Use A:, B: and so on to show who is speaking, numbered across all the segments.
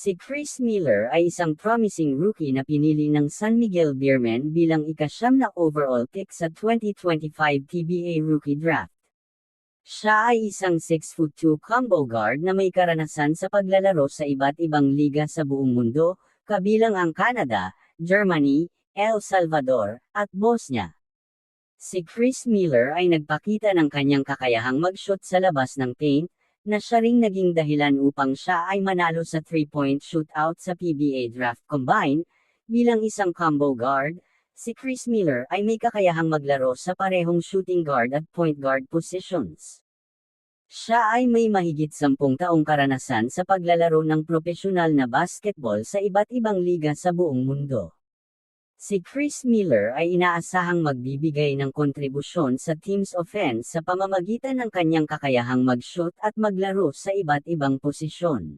A: Si Chris Miller ay isang promising rookie na pinili ng San Miguel Beermen bilang ikasyam na overall pick sa 2025 PBA Rookie Draft. Siya ay isang 6'2 combo guard na may karanasan sa paglalaro sa iba't ibang liga sa buong mundo, kabilang ang Canada, Germany, El Salvador, at Bosnia. Si Chris Miller ay nagpakita ng kanyang kakayahang mag-shoot sa labas ng paint, na siya ring naging dahilan upang siya ay manalo sa 3-point shootout sa PBA Draft Combine, bilang isang combo guard, si Chris Miller ay may kakayahang maglaro sa parehong shooting guard at point guard positions. Siya ay may mahigit sampung taong karanasan sa paglalaro ng profesional na basketball sa iba't ibang liga sa buong mundo. Si Chris Miller ay inaasahang magbibigay ng kontribusyon sa team's offense sa pamamagitan ng kanyang kakayahang mag-shoot at maglaro sa iba't ibang posisyon.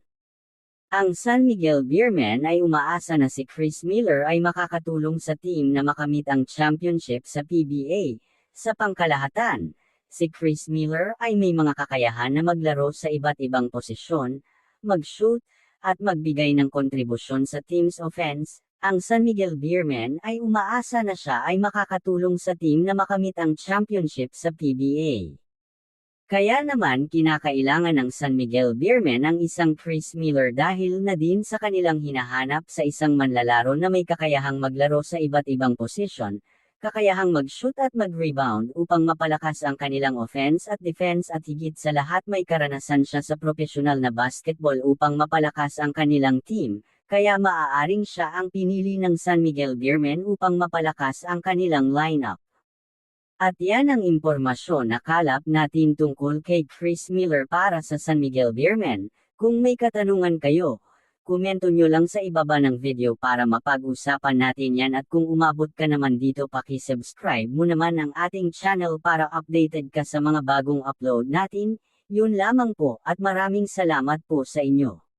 A: Ang San Miguel Beermen ay umaasa na si Chris Miller ay makakatulong sa team na makamit ang championship sa PBA. Sa pangkalahatan, si Chris Miller ay may mga kakayahan na maglaro sa iba't ibang posisyon, mag-shoot, at magbigay ng kontribusyon sa team's offense, ang San Miguel Beermen ay umaasa na siya ay makakatulong sa team na makamit ang championship sa PBA. Kaya naman kinakailangan ng San Miguel Beermen ang isang Chris Miller dahil na din sa kanilang hinahanap sa isang manlalaro na may kakayahang maglaro sa iba't ibang posisyon, kakayahang mag-shoot at mag-rebound upang mapalakas ang kanilang offense at defense at higit sa lahat may karanasan siya sa profesional na basketball upang mapalakas ang kanilang team, kaya maaaring siya ang pinili ng San Miguel Beermen upang mapalakas ang kanilang lineup. At yan ang impormasyon na kalap natin tungkol kay Chris Miller para sa San Miguel Beermen. Kung may katanungan kayo, komento nyo lang sa ibaba ng video para mapag-usapan natin yan at kung umabot ka naman dito paki-subscribe mo naman ang ating channel para updated ka sa mga bagong upload natin, yun lamang po at maraming salamat po sa inyo.